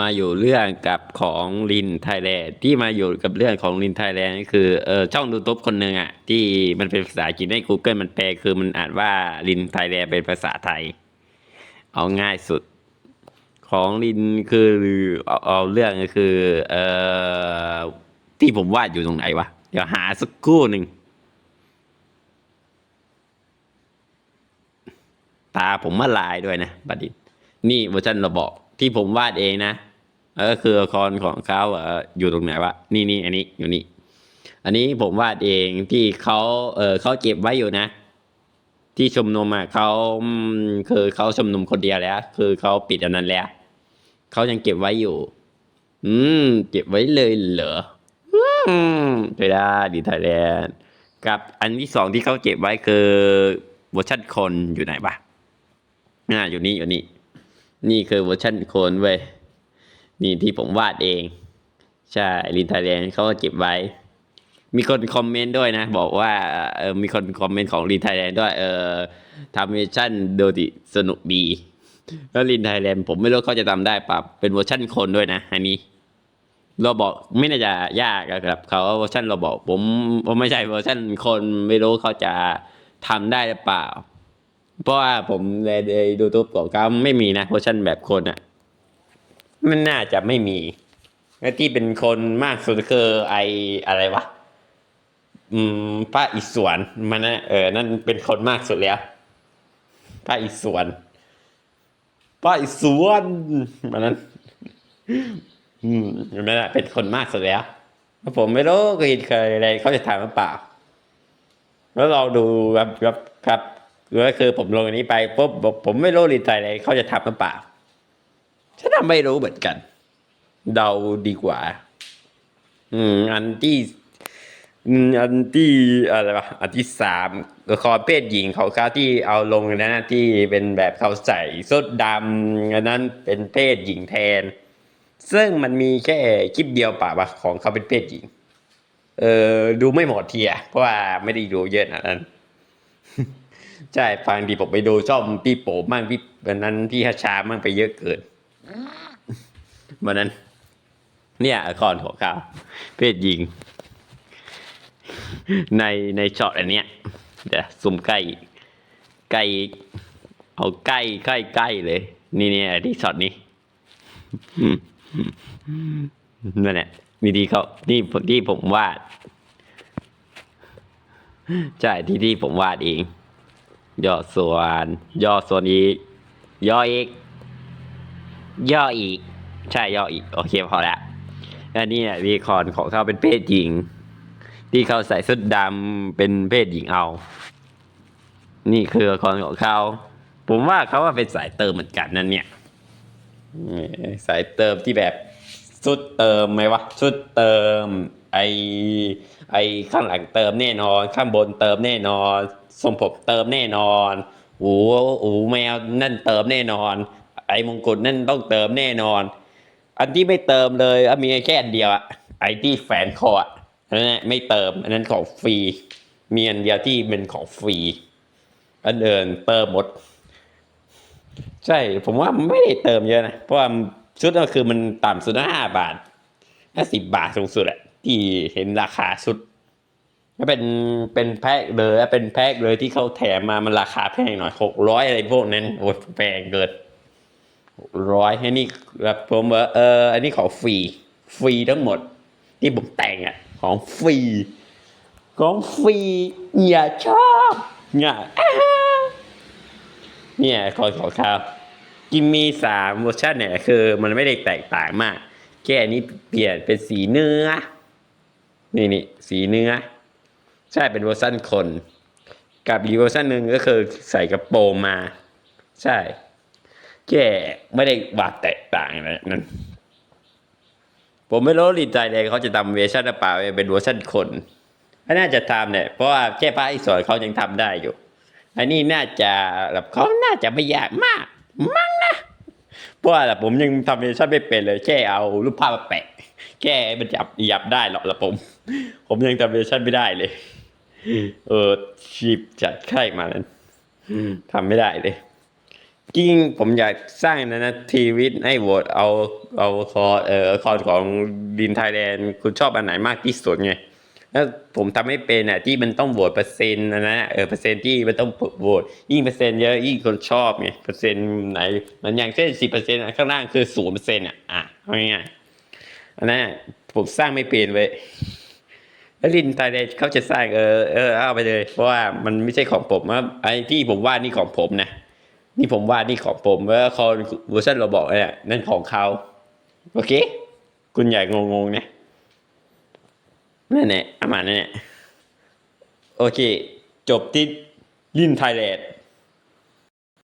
มาอยู่เรื่องกับของลินไทยแลนด์ที่มาอยู่กับเรื่องของลินไทยแลนด์ก็คือเออช่องดูทูบคนหนึ่งอะที่มันเป็นภาษาอังกฤษใน Google มันแปลคือมันอ่านว่าลินไทยแลนด์เป็นภาษาไทย เอาง่ายสุด ของลินคือเอาเอาเรื่องก็คือเออที่ผมวาดอยู่ตรงไหนวะเดี๋ยวหาสักครู่หนึ่งตาผมมาลายด้วยนะบัดดิตนี่เวอร์ชันราบอก ที่ผมวาดเองนะแล้วก็คือละครของเขาอยู่ตรงไหนวะนี่นี่อันนี้อยู่นี่อันนี้ผมวาดเองที่เขาเออเขาเก็บไว้อยู่นะ ที่ชมนุมอะเขาคือเขาชมนุมคนเดียวแล้ว คือเขาปิดอันนั้นแล้วเขายังเก็บไว้อยู่ อืม เก็บไว้เลยเหรออืมไปได้ดีไทยแลนด์กับอันที่สองที่เขาเก็บไว้คือเวอร์ชันคนอยู่ไหนปะอ่าอยู่นี่อยู่นี่ นี่คือเวอร์ชันโคนเว้ยนี่ที่ผมวาดเอง ใช่ลินไทยแลนด์เขาก็เก็บไว้ มีคนคอมเมนต์ด้วยนะ บอกว่าเออมีคนคอมเมนต์ของลินไทยแลนด์ด้วย เออทำเวอร์ชันโดดิสนุกดี แล้วลินไทยแลนด์ผมไม่รู้เขาจะทำได้ปรับเป็นเวอร์ชันคนด้วยนะ อันนี้เราบอกไม่น่าจะยากอะครับเขาเวอร์ชันเราบอกผมผมไม่ใช่เวอร์ชันคนไม่รู้เขาจะทำได้หรือเปล่า เพราะว่าผมในในดูทูบของเขาไม่มีนะเวอร์ชันแบบคนอะ มันน่าจะไม่มีและที่เป็นคนมากสุดคือไออะไรวะ อืมพระอิศวรมันนะเออ นั่นเป็นคนมากสุดแล้วพระอิศวรพระอิศวรมันนั้น อืมนั่นแหละเป็นคนมากสุดแล้วผมไม่รู้เคยเคยอะไรเขาจะถามหรือเปล่า แล้วเราดูครับครับครับ ก็คือผมลงอันนี้ไปปุ๊บผมไม่รู้รีไทยอะไรเขาจะทำหรือเปล่าฉันไม่รู้เหมือนกัน เดาดีกว่า อืม อันที่อันที่อะไรวะอันที่สามละครเพศหญิงเขาเขาที่เอาลงนั้นนะที่เป็นแบบเขาใส่สุดดำอันนั้นเป็นเพศหญิงแทน ซึ่งมันมีแค่คลิปเดียวป่าวะของเขาเป็นเพศหญิง เออดูไม่หมดเทีอะเพราะว่าไม่ได้ดูเยอะนะนั้น ใช่ฟังดีผมไปดูช่องพี่โป๋มั่งพี่วันนั้นพี่ฮัชชามั่งไปเยอะเกินวันนั้น เนี่ยละครของเขาเพศหญิง ในในช็อตอันเนี้ยเดี๋ยวซูมใกล้ใกล้เอาใกล้ใกล้ใกล้เลย นี่เนี่ยที่ช็อตนี้นั่นแหละนี่ดีเขานี่ที่ผมวาดใช่ที่ที่ผมวาดเอง ย่อส่วน ย่อส่วนอีก ย่ออีก ย่ออีก ใช่ย่ออีก โอเคพอละอันนี้นี่ยวีคอนของเขาเป็นเพศหญิง ที่เขาใส่ชุดดำเป็นเพศหญิงเอา นี่คือละครของเขาผมว่าเขาว่าเป็นสายเติมเหมือนกันนั่นเนี่ยสายเติมที่แบบชุดเติมไหมวะชุดเติม ไอไอข้างหลังเติมแน่นอน ข้างบนเติมแน่นอนทรงผมเติมแน่นอนหูหูแมวนั่นเติมแน่นอน ไอมงกุฎนั่นต้องเติมแน่นอน อันที่ไม่เติมเลยอมีแค่อันเดียวอะไอที่แฝนคออะนนั้นไม่เติม อันนั้นของฟรีมีอันเดียวที่เป็นของฟรีอันเดินเติมหมด ใช่ ผมว่าไม่ได้เติมเยอะนะ เพราะว่าชุดก็คือมันต่ำสุดห้าบาทห้าสิบบาทสูงสุดอะ ที่เห็นราคาชุดถ้าเป็นเป็นแพ็คเลยเป็นแพ็คเลยที่เขาแถมมามันราคาแพงหน่อยหกร้อยอะไรพวกนั้นโอ้ยแพงเกินร้อยให้นี่แบบผมว่าเออ อันนี้ของฟรีฟรีทั้งหมด ที่ผมแต่งอะของฟรีของฟรีอย่าชอบอย่าเนี่ยคอนของเขากิมมีสามเวอร์ชันเนี่ยคือ มันไม่ได้แตกต่างมาก แค่นี้เปลี่ยนเป็นสีเนื้อ นี่นี่สีเนื้อ ใช่เป็นเวอร์ชันคน กับอีกเวอร์ชันหนึ่งก็คือใส่กระโปรงมา ใช่แค่ไม่ได้วาดแตกต่างอะไรนั้นผมไม่รู้ลีใจเลยเขาจะทำเวอร์ชันหรือเปล่าเป็นเวอร์ชันคนน่าจะทำเนี่ยเพราะว่าแค่พระอิศวรเขายังทำได้อยู่ อันนี้น่าจะแบบเขาน่าจะไม่ยากมาก มั้งนะเพราะว่าผมยังทำเวอร์ชันไม่เป็นเลยแค่เอารูปภาพมาแปะ แค่ให้มันจับยับได้หรอกละผม ผมยังทำเวอร์ชันไม่ได้เลย เออชีพจัดไข้มานั้นทำไม่ได้เลยจริงผมอยากสร้างนะนะทีวิตให้โหวตเอาเอาคอเอ่อคอของดินไทยแลนด์คุณชอบอันไหนมากที่สุดไงแล้วผมทำให้เป็นอะที่มันต้องโหวตเปอร์เซ็นต์นะนะเออเปอร์เซ็นต์ที่มันต้องโหวตยิ่งเปอร์เซ็นต์เยอะยิ่งคนชอบไงเปอร์เซ็นต์ไหนมันอย่างเช่นสิบเปอร์เซ็นต์ข้างล่างคือศูนย์เปอร์เซ็นต์อะอะเอาง่ายๆ อันนั้นผมสร้างไม่เป็นเว้ยแล้วลินไทยแลนด์เขาจะสร้างเออเออเอาไปเลย เพราะว่ามันไม่ใช่ของผมว่าไอ้ที่ผมวาดนี่ของผมนะนี่ผมวาดนี่ของผมแล้วคอนเวอร์ชันเราบอกเนี่ยนั่นของเขาโอเค คุณใหญ่งงๆนะนั่นแหละประมาณนั้นแหละโอเค จบที่ลินไทยแลนด์